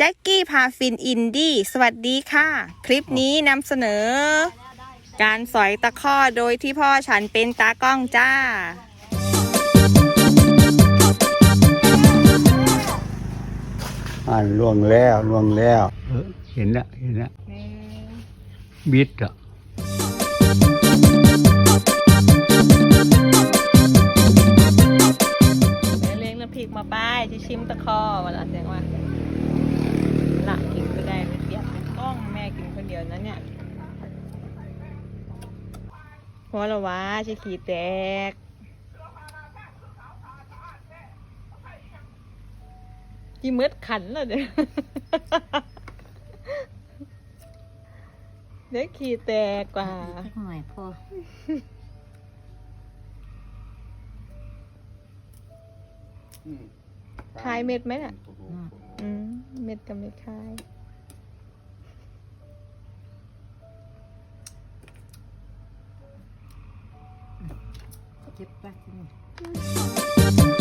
แจ็คกี้พาฟินอินดี้สวัสดีค่ะ คลิปนี้นำเสนอ การสอยตะข้อโดยที่พ่อฉันเป็นตากล้องจ้า อ่านล่วงแล้วล่วงแล้วเออเห็นแล้วเห็นแล้วบิดอะเลี้ยงน้ำพริกมาป้ายจะชิมตะข้อมาละเสียงว่าหลักกินก็ได้ไม่เสียบเป็นกล้องแม่กินคนเดียวนะเนี่ย หัวละวะจะขี่แตกกี่มืดขันแล้วเนี่ยเดี๋ยวขี่แตกกว่าสักหน่อยพอคลายเม็ดไหมน่ะ อืมอืมเม็ดกับเม็ดคลาย เก็บไปที่นี่